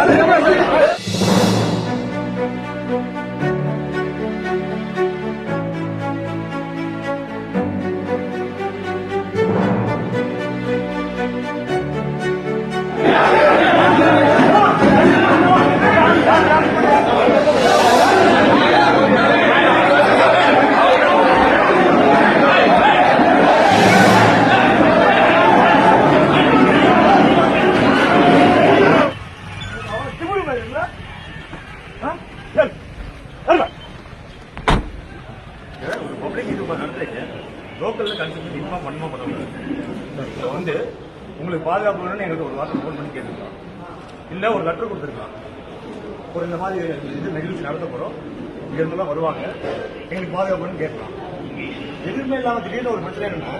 அது பாதுகாப்பு வேணும்னு எங்களுக்கு ஒரு வார்த்தை ஃபோன் பண்ணி கேட்டுருக்கலாம் இல்லை ஒரு லெட்டர் கொடுத்துருக்கலாம் ஒரு இந்த மாதிரி இது நிகழ்ச்சி நடத்த போகிறோம் இங்கிருந்தெல்லாம் வருவாங்க. எங்களுக்கு பாதுகாப்பு வேணும்னு கேட்கலாம் எதுவுமே இல்லாமல் திடீர்னு ஒரு பிரச்சனை என்னன்னா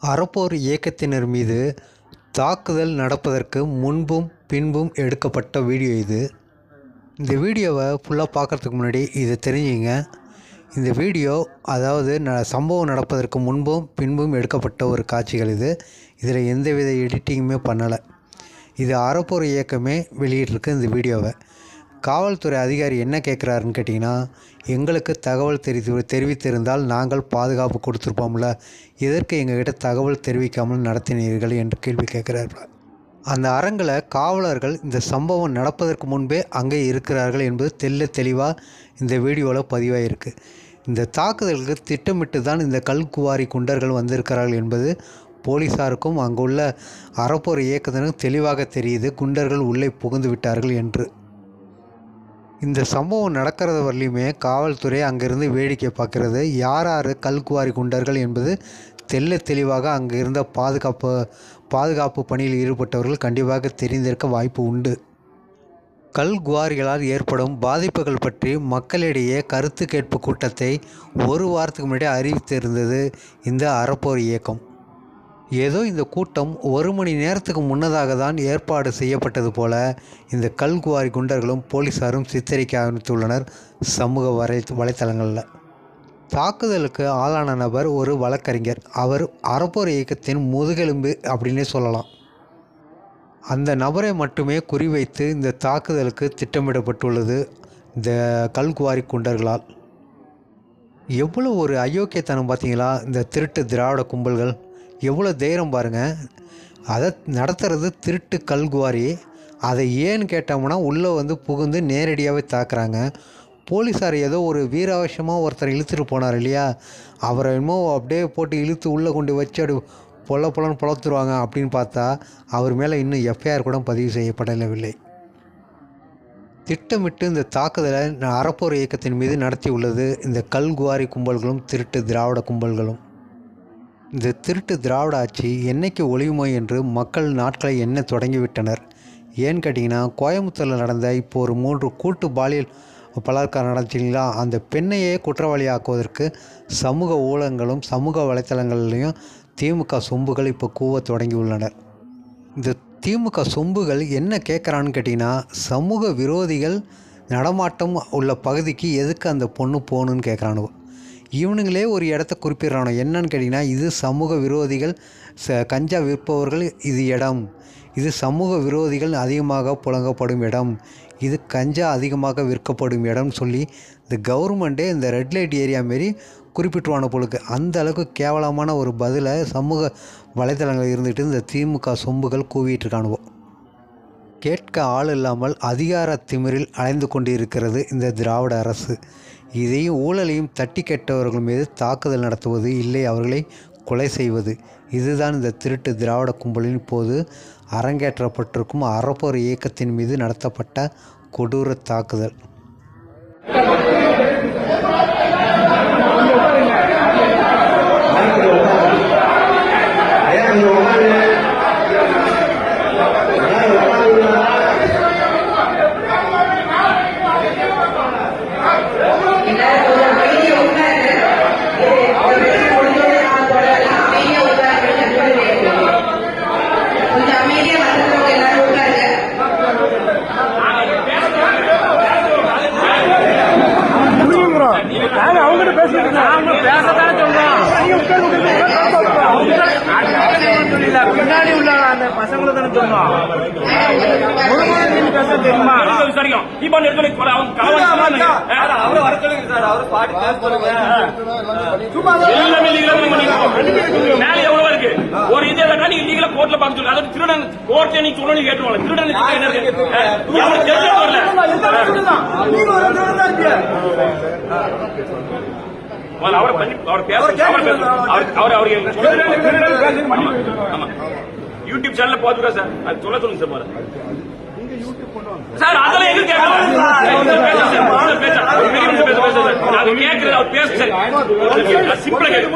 அறப்போர் இயக்கத்தினர் மீது தாக்குதல் நடப்பதற்கு முன்பும் பின்பும் எடுக்கப்பட்ட வீடியோ இது. இந்த வீடியோவை ஃபுல்லாக பார்க்குறதுக்கு முன்னாடி இதை தெரிஞ்சுங்க. இந்த வீடியோ அதாவது ந சம்பவம் நடப்பதற்கு முன்பும் பின்பும் எடுக்கப்பட்ட ஒரு காட்சிகள் இது. இதில் எந்தவித எடிட்டிங்குமே பண்ணலை. இது அறப்போர் இயக்கமே வெளியிட்டிருக்கு இந்த வீடியோவை. காவல்துறை அதிகாரி என்ன கேட்குறாருன்னு கேட்டிங்கன்னா எங்களுக்கு தகவல் தெரிவி தெரிவித்திருந்தால் நாங்கள் பாதுகாப்பு கொடுத்துருப்போம்ல. எதற்கு எங்ககிட்ட தகவல் தெரிவிக்காமல் நடத்தினீர்கள்? என்று கேள்வி கேட்குறாரு. அந்த அரங்கில் காவலர்கள் இந்த சம்பவம் நடப்பதற்கு முன்பே அங்கே இருக்கிறார்கள் என்பது தெல்ல தெளிவாக இந்த வீடியோவில் பதிவாயிருக்கு. இந்த தாக்குதலுக்கு திட்டமிட்டு தான் இந்த கல்குவாரி குண்டர்கள் வந்திருக்கிறார்கள் என்பது போலீஸாருக்கும் அங்குள்ள அறப்போர் இயக்கத்தினரும் தெளிவாக தெரியுது. குண்டர்கள் உள்ளே புகுந்து விட்டார்கள் என்று. இந்த சம்பவம் நடக்கிறது வரலையுமே காவல்துறை அங்கிருந்து வேடிக்கை பார்க்கிறது. யார் யார் கல்குவாரி குண்டர்கள் என்பது தெல்ல தெளிவாக அங்கே இருந்த பாதுகாப்பு பாதுகாப்பு பணியில் ஈடுபட்டவர்கள் கண்டிப்பாக தெரிந்திருக்க வாய்ப்பு உண்டு. கல்குவாரிகளால் ஏற்படும் பாதிப்புகள் பற்றி மக்களிடையே கருத்து கேட்பு கூட்டத்தை ஒரு வாரத்துக்கு முன்னாடி அறிவித்திருந்தது இந்த அறப்போர் இயக்கம். ஏதோ இந்த கூட்டம் ஒரு மணி நேரத்துக்கு முன்னதாக தான் ஏற்பாடு செய்யப்பட்டது போல இந்த கல்குவாரி குண்டர்களும் போலீஸாரும் சித்தரிக்க ஆரம்பித்துள்ளனர் சமூக வலை வலைத்தளங்களில். தாக்குதலுக்கு ஆளான நபர் ஒரு வழக்கறிஞர். அவர் அறப்போர் இயக்கத்தின் முதுகெலும்பு அப்படின்னே சொல்லலாம். அந்த நபரை மட்டுமே குறிவைத்து இந்த தாக்குதலுக்கு திட்டமிடப்பட்டுள்ளது இந்த கல்குவாரி குண்டர்களால். எவ்வளோ ஒரு அயோக்கியத்தனம் பார்த்தீங்களா இந்த திருட்டு திராவிட கும்பல்கள். எவ்வளோ தைரியம் பாருங்கள் அதை நடத்துறது திருட்டு கல்குவாரி. அதை ஏன்னு கேட்டோம்னா உள்ளே வந்து புகுந்து நேரடியாகவே தாக்குறாங்க. போலீஸார் ஏதோ ஒரு வீராவசியமாக ஒருத்தர் இழுத்துட்டு போனார் இல்லையா? அவரை என்னமோ அப்படியே போட்டு இழுத்து உள்ளே கொண்டு வச்சு அப்படி பொல பொலன்னு பொழத்துருவாங்க அப்படின்னு பார்த்தா அவர் மேலே இன்னும் எஃப்ஐஆர் கூட பதிவு செய்யப்படவில்லை. திட்டமிட்டு இந்த தாக்குதலை அறப்போர் இயக்கத்தின் மீது நடத்தி உள்ளது இந்த கல்குவாரி கும்பல்களும் திருட்டு திராவிட கும்பல்களும். இந்த திருட்டு திராவிட ஆட்சி என்னைக்கு ஒளியுமோ என்று மக்கள் நாட்களை எண்ண தொடங்கிவிட்டனர். ஏன்னு கேட்டிங்கன்னா கோயம்புத்தூரில் நடந்த இப்போ ஒரு மூன்று கூட்டு பாலியல் பலாத்காரம் நடந்துச்சிங்களா அந்த பெண்ணையே குற்றவாளியாக்குவதற்கு சமூக ஊடகங்களும் சமூக வலைத்தளங்கள்லேயும் திமுக சொம்புகள் இப்போ கூவ தொடங்கியுள்ளனர் இந்த திமுக சொம்புகள் என்ன கேட்குறான்னு கேட்டிங்கன்னா சமூக விரோதிகள் நடமாட்டம் உள்ள பகுதிக்கு எதுக்கு அந்த பொண்ணு போகணுன்னு கேட்குறானுவோ இவனுங்களே ஒரு இடத்த குறிப்பிடுறானோ? என்னன்னு கேட்டிங்கன்னா இது சமூக விரோதிகள் ச கஞ்சா விற்பவர்கள் இது இடம். இது சமூக விரோதிகள் அதிகமாக புழங்கப்படும் இடம். இது கஞ்சா அதிகமாக விற்கப்படும் இடம்னு சொல்லி இந்த கவர்மெண்ட்டே இந்த ரெட் லைட் ஏரியா மாரி குறிப்பிட்டுவான பொழுது அந்த அளவுக்கு கேவலமான ஒரு பதிலை சமூக வலைத்தளங்கள் இருந்துட்டு இந்த திமுக சொம்புகள் கூவிட்டு இருக்கானுவோம் கேட்க ஆள் இல்லாமல் அதிகார திமிரில் அலைந்து கொண்டிருக்கிறது இந்த திராவிட அரசு. இதையும் ஊழலையும் தட்டி கெட்டவர்கள் மீது தாக்குதல் நடத்துவது இல்லை அவர்களை கொலை செய்வது. இதுதான் இந்த திருட்டு திராவிட கும்பலின் போது அரங்கேற்றப்பட்டிருக்கும் அறப்போர் இயக்கத்தின் மீது நடத்தப்பட்ட கொடூர தாக்குதல். தீபாவளி எடுத்து கொலை அவன் அவரை வர சொல்லுங்க சார் அவரு பாட்டு சொல்லுங்க. எல்லாமே மேல எவ்வளவு இருக்கு. ஒரு இது இல்லைன்னா நீங்க லீகலா கோர்ட்ல பார்க்க சொல்லு அதாவது திருடன் கோர்ட்ல நீங்க சொல்லணும் கேட்டுவாங்க திருடன் என்ன இருக்கு? அவனுக்கு தெரிஞ்சு வரல அவரை அவர் பேச அவர் அவர் யூடியூப் சேனல்ல பாத்துக்கா சார். அது சொல்ல சொல்லுங்க சார். சார் அதெல்லாம் எங்க நாங்க கேட்கறது அவர் பேச சார் சிம்பிளா கேட்க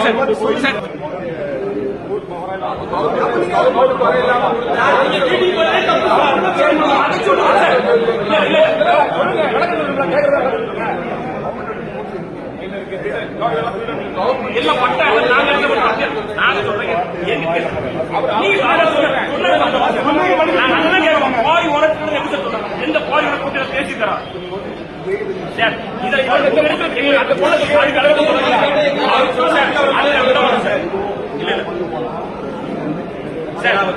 சார் ஒண்ணு இல்ல பட்டா நாங்க என்ன பண்றோம் நாங்க கேட்போம் பாரி உரத்துறது எப்படி சொல்றாங்க எந்த பாரி பேசி சார் இதை அந்த பொண்ணு சார் இல்ல இல்ல சார் அவர்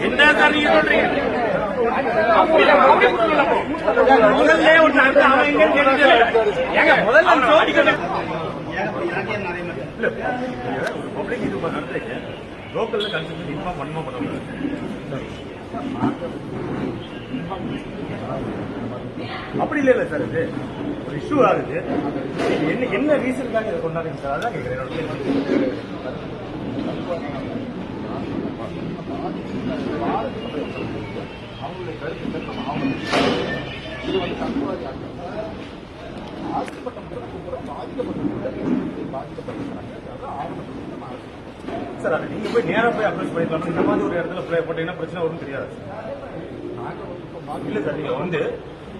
என்ன சார் நீங்க சொல்றீங்க? முதல்ல ஒண்ணு அடுத்து அவன் எங்க ஏங்க முதல்ல பப்ளிக் இது நடத்துறீங்க லோக்கல்ல இன்ஃபார்ம் பண்ணுமா அப்படி இல்லை இல்ல சார் இது. ஒரு இஷ்யூ ஆகுது என்ன என்ன ரீசனுக்காக இதை கொண்டாடுங்க சார்? அதான் சார் அது நீங்க போய் நேரா போய் அப்ரோச் பண்ணிக்கலாம். இந்த மாதிரி ஒரு இடத்துல போட்டீங்கன்னா பிரச்சனை வரும் தெரியாது. இல்ல சார் நீங்க வந்து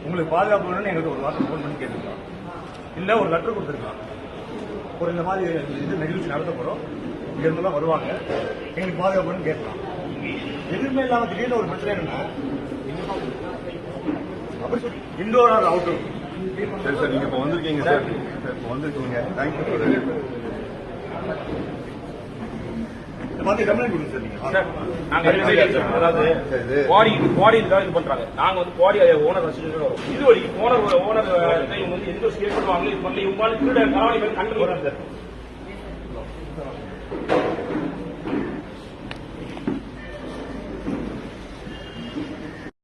உங்களுக்கு பாதுகாப்பு வேணும்னு எங்களுக்கு ஒரு வார்த்தை ஃபோன் பண்ணி கேட்டிருக்கான். இல்லை ஒரு லெட்டர் கொடுத்துருக்கான். ஒரு இந்த மாதிரி இது நிகழ்ச்சி நடத்த போகிறோம் இங்கிருந்தெல்லாம் வருவாங்க. எங்களுக்கு பாதுகாப்பு கேட்கலாம் எதுவுமே இல்லாமல் திடீர்னு ஒரு பிரச்சனை என்ன அப்படி சொல்லி இண்டோர் ஆர் அவுட்டோர் சரி சார் நீங்க இப்போ வந்திருக்கீங்க சார். சார் இப்போ வந்திருக்கீங்க. தேங்க்யூ இந்த மாதிரி கம்ப்ளைண்ட் கொடுங்க சார் நீங்க. வந்து பாடி ஓனர் இது வரைக்கும் ஓனர் ஓனர் வந்து எந்த ஸ்டேட் பண்ணுவாங்க இது பண்ணல இவங்க திருட கலவாணி கண்டு சார்.